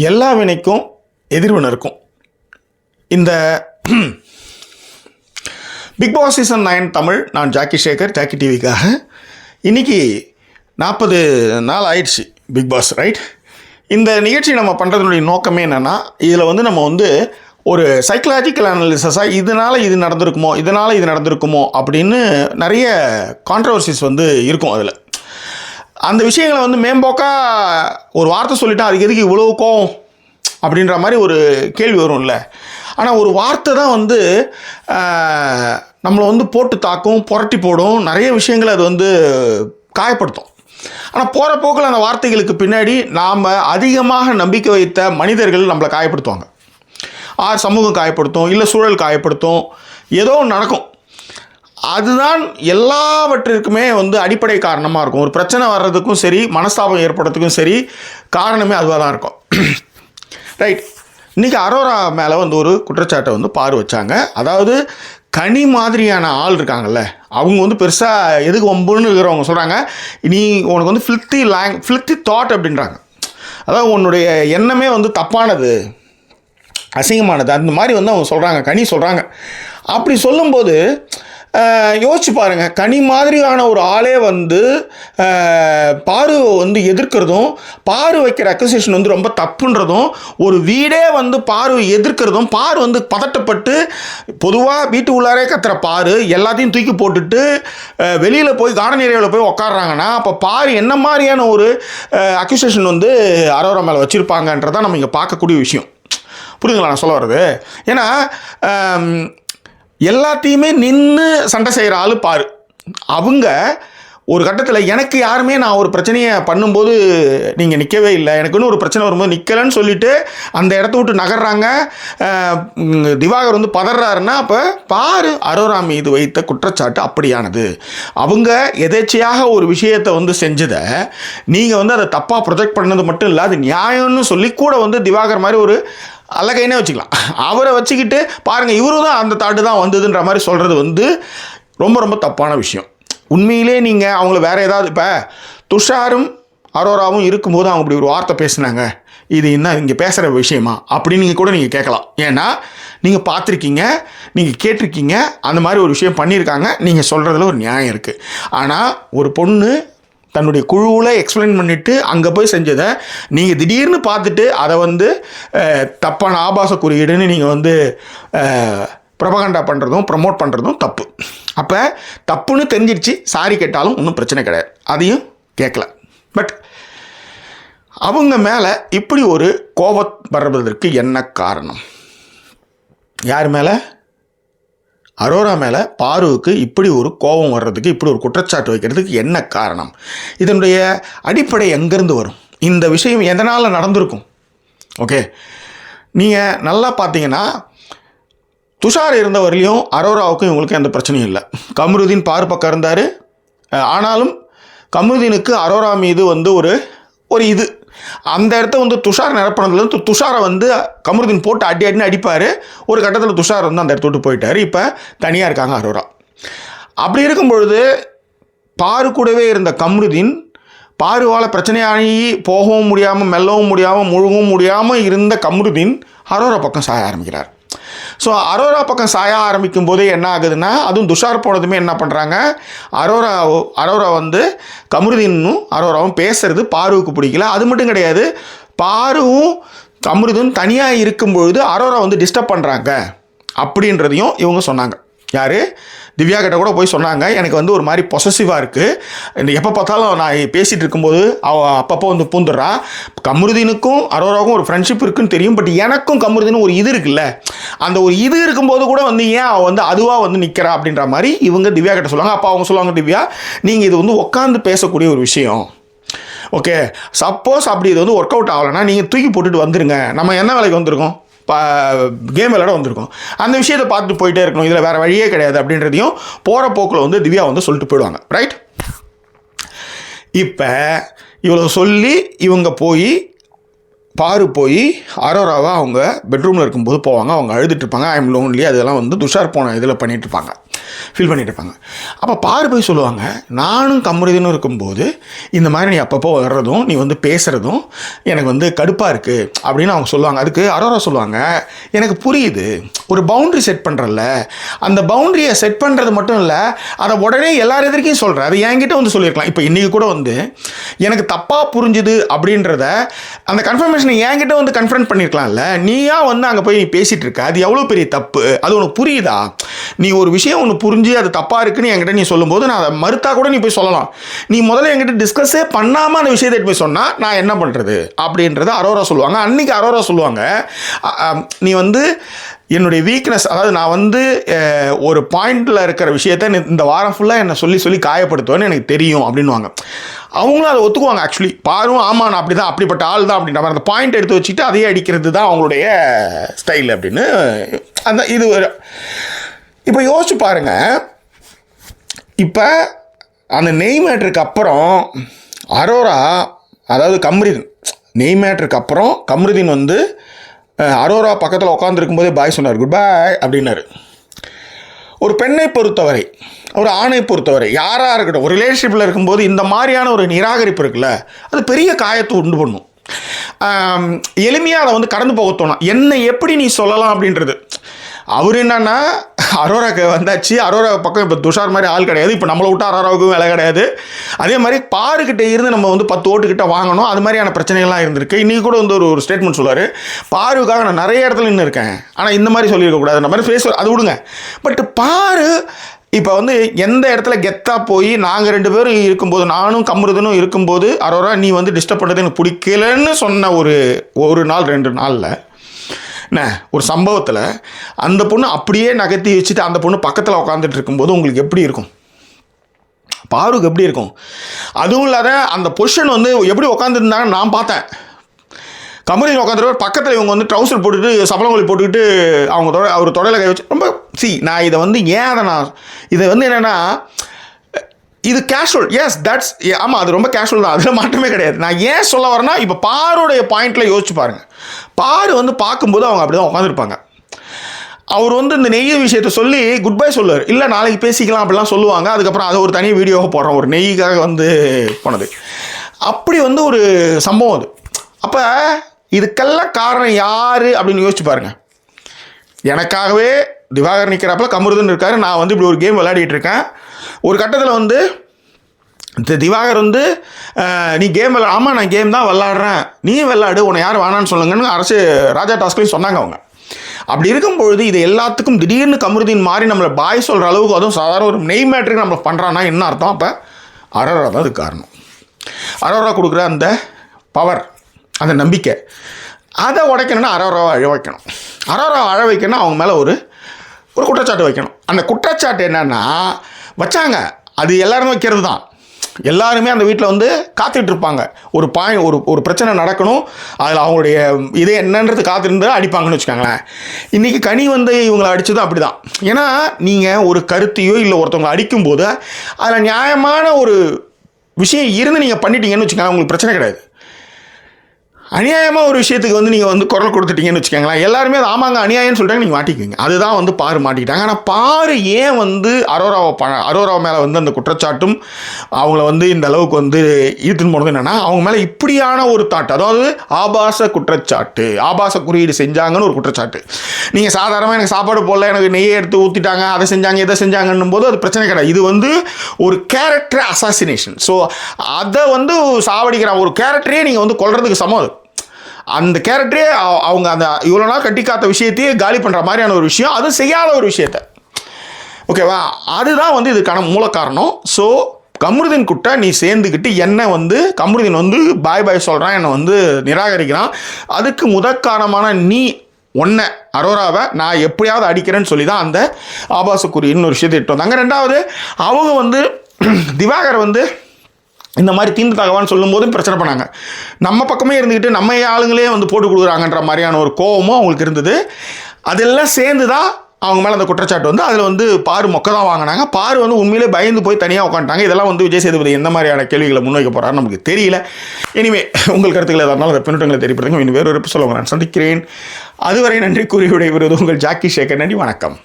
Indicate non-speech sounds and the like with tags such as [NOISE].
எல்லா வினைக்கும் எதிர்வினை இருக்கும் இந்த big boss season nine Tamil நான் ஜாக்கி சேகர் ஜாக்கி டிவிக்காக இன்னைக்கு நாற்பது நாள் ஆயிடுச்சு பிக் பாஸ் ரைட் இந்த நிகழ்ச்சி நம்ம பண்ணுறதுனுடைய நோக்கமே என்னென்னா இதில் வந்து நம்ம வந்து ஒரு சைக்கலாஜிக்கல் அனாலிசஸாக இதனால் இது நடந்திருக்குமோ இதனால் இது நடந்திருக்குமோ அப்படின்னு நிறைய கான்ட்ரவர்சிஸ் வந்து இருக்கும் அதில். அந்த விஷயங்களை வந்து மேம்போக்கா ஒரு வார்த்தை சொல்லிட்டா அதுக்கு எதுக்கு இவ்வளோ கோவம்? அப்படின்ற மாதிரி ஒரு கேள்வி வரும்ல. ஆனால் ஒரு வார்த்தை தான் வந்து நம்மளை வந்து போட்டு தாக்கும் புரட்டி போடும். நிறைய விஷயங்களை அது வந்து காயப்படுத்தும். ஆனால் போகிற போக்கில் அந்த வார்த்தைகளுக்கு பின்னாடி நாம் அதிகமாக நம்பிக்கை வைத்த மனிதர்கள் நம்மளை காயப்படுத்துவாங்க. ஆர் சமூகம் காயப்படுத்தும் இல்லை சூழல் காயப்படுத்தும். ஏதோ நடக்கும். அதுதான் எல்லாவற்றிற்குமே வந்து அடிப்படை காரணமாக இருக்கும். ஒரு பிரச்சனை வர்றதுக்கும் சரி மனஸ்தாபம் ஏற்படுறதுக்கும் சரி காரணமே அதுவாக தான் இருக்கும். [CLEARS THROAT] ரைட் இன்றைக்கி அரோரா மேலே வந்து ஒரு குற்றச்சாட்டை வந்து பார் வச்சாங்க. அதாவது கனி மாதிரியான ஆள் இருக்காங்கல்ல அவங்க வந்து பெருசாக எதுக்கு ஒம்புன்னு இருக்கிறவங்க சொல்கிறாங்க நீ உனக்கு வந்து ஃபில்த்தி லேங் ஃபில்த்தி தாட் அப்படின்றாங்க. அதாவது உன்னுடைய எண்ணமே வந்து தப்பானது அசிங்கமானது அந்த மாதிரி வந்து அவங்க சொல்கிறாங்க கனி சொல்கிறாங்க அப்படி சொல்லும்போது யோசிச்சு பாருங்க. கனி மாதிரியான ஒரு ஆளே வந்து பார்வை வந்து எதிர்க்கிறதும் பாரு வைக்கிற அக்யூசேஷன் வந்து ரொம்ப தப்புன்றதும் ஒரு வீடே வந்து பார்வை எதிர்க்கிறதும் பார் வந்து பதட்டப்பட்டு பொதுவாக வீட்டு உள்ளாரே கத்துற பாரு எல்லாத்தையும் தூக்கி போட்டுட்டு வெளியில் போய் கார்டன் ஏரியாவில் போய் உக்காடுறாங்கன்னா அப்போ பாரு என்ன மாதிரியான ஒரு அக்யூசேஷன் வந்து அரோரா மேலே வச்சுருப்பாங்கன்றதான் நம்ம இங்கே பார்க்கக்கூடிய விஷயம். புரியுதுங்களா நான் சொல்ல வர்றது? ஏன்னா எல்லாத்தையுமே நின்று சண்டை செய்கிற ஆள் பாரு. அவங்க ஒரு கட்டத்தில் எனக்கு யாருமே நான் ஒரு பிரச்சனையை பண்ணும்போது நீங்கள் நிற்கவே இல்லை. எனக்குன்னு ஒரு பிரச்சனை வரும்போது நிற்கலன்னு சொல்லிட்டு அந்த இடத்த விட்டு நகர்றாங்க. திவாகர் வந்து பதறாருன்னா அப்போ பாரு அரோரா மீது வைத்த குற்றச்சாட்டு அப்படியானது. அவங்க எதேச்சையாக ஒரு விஷயத்தை வந்து செஞ்சதை நீங்கள் வந்து அதை தப்பாக ப்ரொஜெக்ட் பண்ணது மட்டும் இல்லை அது நியாயம்னு சொல்லி கூட வந்து திவாகர் மாதிரி ஒரு அழகைனே வச்சுக்கலாம். அவரை வச்சுக்கிட்டு பாருங்கள் இவரும் தான் அந்த தாட்டு தான் வந்ததுன்ற மாதிரி சொல்கிறது வந்து ரொம்ப ரொம்ப தப்பான விஷயம். உண்மையிலே நீங்கள் அவங்கள வேறு ஏதாவது இப்போ துஷாரும் அரோராவும் இருக்கும்போது அவங்க இப்படி ஒரு வார்த்தை பேசுனாங்க. இது என்ன இங்கே பேசுகிற விஷயமா? அப்படின்னு நீங்கள் கூட நீங்கள் கேட்கலாம். ஏன்னா நீங்கள் பார்த்துருக்கீங்க நீங்கள் கேட்டிருக்கீங்க அந்த மாதிரி ஒரு விஷயம் பண்ணியிருக்காங்க. நீங்கள் சொல்கிறதுல ஒரு நியாயம் இருக்குது ஆனால் ஒரு பொண்ணு தன்னுடைய குழுவில் எக்ஸ்பிளைன் பண்ணிவிட்டு அங்கே போய் செஞ்சதை நீங்கள் திடீர்னு பார்த்துட்டு அதை வந்து தப்பான ஆபாச குறியீடுன்னு நீங்கள் வந்து பிரபகண்டா பண்ணுறதும் ப்ரமோட் பண்ணுறதும் தப்பு. அப்போ தப்புன்னு தெரிஞ்சிடுச்சு சாரி கேட்டாலும் ஒன்றும் பிரச்சனை கிடையாது. அதையும் கேட்கல. பட் அவங்க மேலே இப்படி ஒரு கோபம் வர்றதற்கு என்ன காரணம்? யார் மேலே? அரோரா மேலே பாருவுக்கு இப்படி ஒரு கோபம் வர்றதுக்கு இப்படி ஒரு குற்றச்சாட்டு வைக்கிறதுக்கு என்ன காரணம்? இதனுடைய அடிப்படை எங்கேருந்து வரும்? இந்த விஷயம் எதனால் நடந்திருக்கும்? ஓகே. நீங்கள் நல்லா பார்த்தீங்கன்னா துஷார் இருந்த வரலையும் அரோராவுக்கும் இவங்களுக்கும் எந்த பிரச்சனையும் இல்லை. கமருதீன் பாரு பக்கம் இருந்தார். ஆனாலும் கமருதீனுக்கு அரோரா மீது வந்து ஒரு ஒரு இது அந்த இடத்த வந்து துஷார் நிரப்பினதுலேருந்து துஷாரை வந்து கமருதீன் போட்டு அடி அடின்னு அடிப்பார். ஒரு கட்டத்தில் துஷார் வந்து அந்த இடத்த விட்டு போயிட்டார். இப்போ தனியாக இருக்காங்க அரோரா. அப்படி இருக்கும் பொழுது பாரு கூடவே இருந்த கம்ருதீன் பாருவால் பிரச்சனையாகி போகவும் முடியாமல் மெல்லவும் முடியாமல் முழுகவும் முடியாமல் இருந்த கம்ருதீன் அரோரா பக்கம் சாய ஆரம்பிக்கிறார். ஸோ அரோரா பக்கம் சாய ஆரம்பிக்கும் போதே என்ன ஆகுதுன்னா அதுவும் துஷார் போனதுமே என்ன பண்ணுறாங்க அரோரா அரோரா வந்து கமருதீனும் அரோராவும் பேசுறது பாருவுக்கு பிடிக்கல. அது மட்டும் கிடையாது பாருவும் கமருதும் தனியாக இருக்கும் பொழுது அரோரா வந்து டிஸ்டர்ப் பண்ணுறாங்க அப்படின்றதையும் இவங்க சொன்னாங்க. யார்? திவ்யா கிட்ட கூட போய் சொன்னாங்க. எனக்கு வந்து ஒரு மாதிரி பொசசிவாக இருக்குது எப்போ பார்த்தாலும் நான் பேசிகிட்டு இருக்கும்போது அவ அப்பப்போ வந்து பூந்துடுறா. கமருதீனுக்கும் அரோராவுக்கும் ஒரு ஃப்ரெண்ட்ஷிப் இருக்குன்னு தெரியும். பட் எனக்கும் கமருதீனும் ஒரு இது இருக்குல்ல. அந்த ஒரு இது இருக்கும்போது கூட வந்து ஏன் அவள் வந்து அதுவாக வந்து நிற்கிறா அப்படின்ற மாதிரி இவங்க திவ்யா கிட்ட சொல்லுவாங்க. அப்போ அவங்க சொல்லுவாங்க திவ்யா நீங்கள் இது வந்து உட்காந்து பேசக்கூடிய ஒரு விஷயம். ஓகே சப்போஸ் அப்படி இது வந்து ஒர்க் அவுட் ஆகலைன்னா நீங்கள் தூக்கி போட்டுட்டு வந்துடுங்க நம்ம என்ன வேலைக்கு வந்திருக்கோம்? கேம் விளையாட வந்திருக்கோம். அந்த விஷயத்தை பார்த்துட்டு போயிட்டே இருக்கணும். இதில் வேறு வழியே கிடையாது அப்படின்றதையும் போகிற போக்கில் வந்து திவ்யா வந்து சொல்லிட்டு போயிடுவாங்க. ரைட் இப்போ இவ்வளோ சொல்லி இவங்க போய் பாரு போய் அரோராவாக அவங்க பெட்ரூமில் இருக்கும்போது போவாங்க. அவங்க அழுதுட்டு இருப்பாங்க. ஐம் லோன்லி அதெல்லாம் வந்து துஷார் போன இதில் பண்ணிகிட்டு இருப்பாங்க. ஃபீல் பண்ணிட்டு இருப்பாங்க அப்போ பாரு போய் சொல்லுவாங்க நானும் கமருதீனும் இருக்கும்போது இந்த மாதிரி நீ அப்பப்போ வர்றதும் நீ வந்து பேசுகிறதும் எனக்கு வந்து கடுப்பாக இருக்குது அப்படின்னு அவங்க சொல்லுவாங்க. அதுக்கு அரோரா சொல்லுவாங்க எனக்கு புரியுது. ஒரு பவுண்ட்ரி செட் பண்ணுறல்ல அந்த பவுண்ட்ரியை செட் பண்ணுறது மட்டும் இல்லை அதை உடனே எல்லார் எதிர்க்கையும் சொல்கிறேன் அது என்கிட்ட வந்து சொல்லியிருக்கலாம். இப்போ இன்றைக்கி கூட வந்து எனக்கு தப்பாக புரிஞ்சுது அப்படின்றத அந்த கன்ஃபர்மேஷனை என்கிட்ட வந்து கன்ஃபர்ம் பண்ணியிருக்கலாம்ல நீயா வந்து அங்கே போய் பேசிகிட்டு இருக்க. அது எவ்வளோ பெரிய தப்பு? அது உனக்கு புரியுதா? நீ ஒரு விஷயம் ஒன்று புரிஞ்சு அது தப்பாக இருக்குன்னு என்கிட்ட நீ சொல்லும்போது நான் அதை மறுத்தா கூட நீ போய் சொல்லலாம். நீ முதல்ல என்கிட்ட டிஸ்கஸே பண்ணாமல் அந்த விஷயத்தை போய் சொன்னால் நான் என்ன பண்ணுறது அப்படின்றத அரோரா சொல்லுவாங்க. அன்றைக்கி அரோரா சொல்லுவாங்க. நீ வந்து என்னுடைய வீக்னஸ் அதாவது நான் வந்து ஒரு பாயிண்டில் இருக்கிற விஷயத்த நீ இந்த வாரம் ஃபுல்லாக என்னை சொல்லி சொல்லி காயப்படுத்துவேன்னு எனக்கு தெரியும் அப்படின்வாங்க அவங்களும் அதை ஒத்துக்குவாங்க ஆக்சுவலி பாரும் ஆமா நான் அப்படி தான் அப்படிப்பட்ட ஆள் தான் அப்படின்ற மாதிரி அந்த பாயிண்ட் எடுத்து வச்சுட்டு அதையே அடிக்கிறது தான் அவங்களுடைய ஸ்டைல் அப்படின்னு அந்த இது ஒரு இப்போ யோசிச்சு பாருங்க. இப்போ அந்த நெய் மேட்ருக்கு அப்புறம் அரோரா அதாவது கம்ருதீன். நெய் மேட்ருக்கு அப்புறம் கம்ருதீன் வந்து அரோரா பக்கத்தில் உட்காந்துருக்கும் போதே பாய் சொன்னார் குட் பாய் அப்படின்னாரு. ஒரு பெண்ணை பொறுத்தவரை ஒரு ஆணை பொறுத்தவரை யாராக இருக்கட்டும் ஒரு ரிலேஷன்ஷிப்பில் இருக்கும்போது இந்த மாதிரியான ஒரு நிராகரிப்பு இருக்குல்ல அது பெரிய காயத்தை உண்டு பண்ணும். எளிமையாக அதை வந்து கடந்து போக தோணும். என்னை எப்படி நீ சொல்லலாம் அப்படின்றது. அவர் என்னன்னா அரோராக்கு வந்தாச்சு. அரோரா பக்கம் இப்போ துஷார் மாதிரி ஆள் கிடையாது. இப்போ நம்மளை விட்டு அரோராவுக்கும் வேலை கிடையாது. அதே மாதிரி பாருக்கிட்ட இருந்து நம்ம வந்து பத்து ஓட்டுக்கிட்ட வாங்கணும். அது மாதிரியான பிரச்சனைகள்லாம் இருந்திருக்கு. இன்றைக்கி கூட வந்து ஒரு ஒரு ஸ்டேட்மெண்ட் சொல்லுவார். பாருக்காக நான் நிறைய இடத்துல நின்று இருக்கேன். ஆனால் இந்த மாதிரி சொல்லியிருக்கக்கூடாது அந்த மாதிரி ஃபேஸ் அது விடுங்க. பட் பாரு இப்போ வந்து எந்த இடத்துல கெத்தாக போய் நாங்கள் ரெண்டு பேரும் இருக்கும்போது நானும் கம்ருதனும் இருக்கும்போது அரோரா நீ வந்து டிஸ்டர்ப் பண்ணுறது எனக்கு பிடிக்கலன்னு சொன்ன ஒரு ஒரு நாள் ரெண்டு நாளில் என்ன ஒரு சம்பவத்தில் அந்த பொண்ணு அப்படியே நகர்த்தி வச்சுட்டு அந்த பொண்ணு பக்கத்தில் உட்காந்துட்டு இருக்கும்போது உங்களுக்கு எப்படி இருக்கும்? பாருக்கு எப்படி இருக்கும்? அதுவும் இல்லாத அந்த பொசிஷன் வந்து எப்படி உட்காந்துருந்தாங்க நான் பார்த்தேன். கம்பெனியில் உட்காந்துருவார் பக்கத்தில் இவங்க வந்து ட்ரௌசர் போட்டுட்டு சபலங்கொலி போட்டுக்கிட்டு அவங்க தொட அவர் தொடையில் கை வச்சு ரொம்ப சி நான் இதை வந்து ஏன் அதை நான் இதை வந்து என்னென்னா இது கேஷுவல் எஸ் தட்ஸ் ஆமாம் அது ரொம்ப கேஷுவல் தான். அதில் மாற்றமே கிடையாது. நான் ஏன் சொல்ல வரேன்னா இப்போ பாருடைய பாயிண்டில் யோசிச்சு பாருங்கள் பாரு வந்து பார்க்கும்போது அவங்க அப்படி தான் உட்காந்துருப்பாங்க அவர் வந்து இந்த நெய் விஷயத்த சொல்லி குட் பை சொல்லுவார். இல்லை நாளைக்கு பேசிக்கலாம் அப்படிலாம் சொல்லுவாங்க. அதுக்கப்புறம் அதை ஒரு தனி வீடியோவை போடுறோம். ஒரு நெய்க்காக வந்து போனது. அப்படி வந்து ஒரு சம்பவம் அது. அப்போ இதுக்கெல்லாம் காரணம் யார் அப்படின்னு யோசிச்சு பாருங்கள் எனக்காகவே திவாகர் நிற்கிறாப்புல கமருதுன்னு இருக்காரு. நான் வந்து இப்படி ஒரு கேம் விளையாடிட்டு இருக்கேன். ஒரு கட்டத்தில் வந்து திவாகர் வந்து நீ கேம் விளாட ஆமாம் நான் கேம் தான் விளாட்றேன். நீயும் விளாடு உன்னை யார் வேணான்னு சொல்லுங்கன்னு அரசு ராஜா டாஸ்க்லேயும் சொன்னாங்க அவங்க. அப்படி இருக்கும்பொழுது இது எல்லாத்துக்கும் திடீர்னு கமருதீன் மாறி நம்மளை பாய் சொல்கிற அளவுக்கு அதுவும் சாதாரண ஒரு நெய் மேட்ருக்கு நம்மளை பண்ணுறான்னா என்ன அர்த்தம்? அப்போ அரோரா தான் அதுக்கு காரணம். அரோரா கொடுக்குற அந்த பவர் அந்த நம்பிக்கை அதை உடைக்கணும்னா அரோராவை அழ வைக்கணும். அரோராவை அழ வைக்கணும்னா அவங்க மேலே ஒரு ஒரு குற்றச்சாட்டு வைக்கணும். அந்த குற்றச்சாட்டு என்னன்னா வச்சாங்க. அது எல்லாருமே வைக்கிறது தான் எல்லாருமே அந்த வீட்டில் வந்து காத்துட்டு இருப்பாங்க ஒரு பாய் ஒரு ஒரு பிரச்சனை நடக்கணும். அதில் அவங்களுடைய இதே என்னன்றது காத்திருந்து அடிப்பாங்கன்னு வச்சுக்கோங்களேன். இன்றைக்கி கனி வந்து இவங்களை அடித்ததும் அப்படி தான் ஏன்னா நீங்கள் ஒரு கருத்தையோ இல்லை ஒருத்தவங்க அடிக்கும்போது அதில் நியாயமான ஒரு விஷயம் இருந்து நீங்கள் பண்ணிட்டீங்கன்னு வச்சுக்கோங்க உங்களுக்கு பிரச்சனை கிடையாது. அநியாயமாக ஒரு விஷயத்துக்கு வந்து நீங்கள் வந்து குரல் கொடுத்துட்டீங்கன்னு வச்சுக்கோங்களேன். எல்லாருமே அது ஆமாங்க அநியாயம்னு சொல்லிட்டாங்க நீங்கள் மாட்டிக்குவீங்க. அதுதான் வந்து பாரு மாட்டிக்கிட்டாங்க. ஆனால் பாரு ஏன் வந்து அரோராவை ப அரோராவை மேலே வந்து அந்த குற்றச்சாட்டும் அவங்கள வந்து இந்த அளவுக்கு வந்து ஈர்த்துன்னு போனது என்னென்னா அவங்க மேலே இப்படியான ஒரு தாட் அதாவது ஆபாச குற்றச்சாட்டு ஆபாச குறியீடு செஞ்சாங்கன்னு ஒரு குற்றச்சாட்டு. நீங்கள் சாதாரணமாக எனக்கு சாப்பாடு போடல எனக்கு நெய்யை எடுத்து ஊற்றிட்டாங்க அதை செஞ்சாங்க இதை செஞ்சாங்கன்னும் போது அது பிரச்சனை கிடையாது. இது வந்து ஒரு கேரக்டர் அசாசினேஷன் ஸோ அதை வந்து சாவடிக்கிற ஒரு கேரக்டரே நீங்கள் வந்து கொள்றதுக்கு சமம் அது. அந்த கேரக்டரே அவங்க அந்த இவ்வளோ நாள் கட்டி காத்த விஷயத்தையே காலி பண்ணுற மாதிரியான ஒரு விஷயம். அது செய்யாத ஒரு விஷயத்த. ஓகேவா அதுதான் வந்து இதுக்கான மூல காரணம். ஸோ கமருதீன் குட்டை நீ சேர்ந்துக்கிட்டு என்னை வந்து கமருதீன் வந்து பாய் பாய் சொல்கிறான் என்னை வந்து நிராகரிக்கிறான். அதுக்கு முதற்காரணமான நீ ஒன்றை அரோராவை நான் எப்படியாவது அடிக்கிறேன்னு சொல்லி தான் அந்த ஆபாசக்குரிய இன்னொரு விஷயத்தை இட்டு வந்தாங்க. ரெண்டாவது அவங்க வந்து திவாகர் வந்து இந்த மாதிரி தீண்டு தகவான்னு சொல்லும்போது பிரச்சனை பண்ணாங்க. நம்ம பக்கமே இருந்துக்கிட்டு நம்ம ஆளுங்களே வந்து போட்டு கொடுக்குறாங்கன்ற மாதிரியான ஒரு கோவமும் அவங்களுக்கு இருந்தது. அதெல்லாம் சேர்ந்து தான் அவங்க மேலே அந்த குற்றச்சாட்டு வந்து அதில் வந்து பாரு மொக்க தான் வாங்கினாங்க. பாரு வந்து உண்மையிலே பயந்து போய் தனியாக உட்காந்துட்டாங்க இதெல்லாம் வந்து விஜய் சேதுபதி எந்த மாதிரியான கேள்விகளை முன்வைக்க போகிறாரு நமக்கு தெரியல. எனிவே உங்கள் கருத்துக்களை இருந்தாலும் அந்த பின்னட்டங்களை தெரியப்படுத்துங்க. இன்னும் வேறு ஒரு சொல்லுவாங்க நான் சந்திக்கிறேன். அதுவரை நன்றி கூறியுடைய விருது உங்கள் ஜாக்கி சேகர். நன்றி வணக்கம்.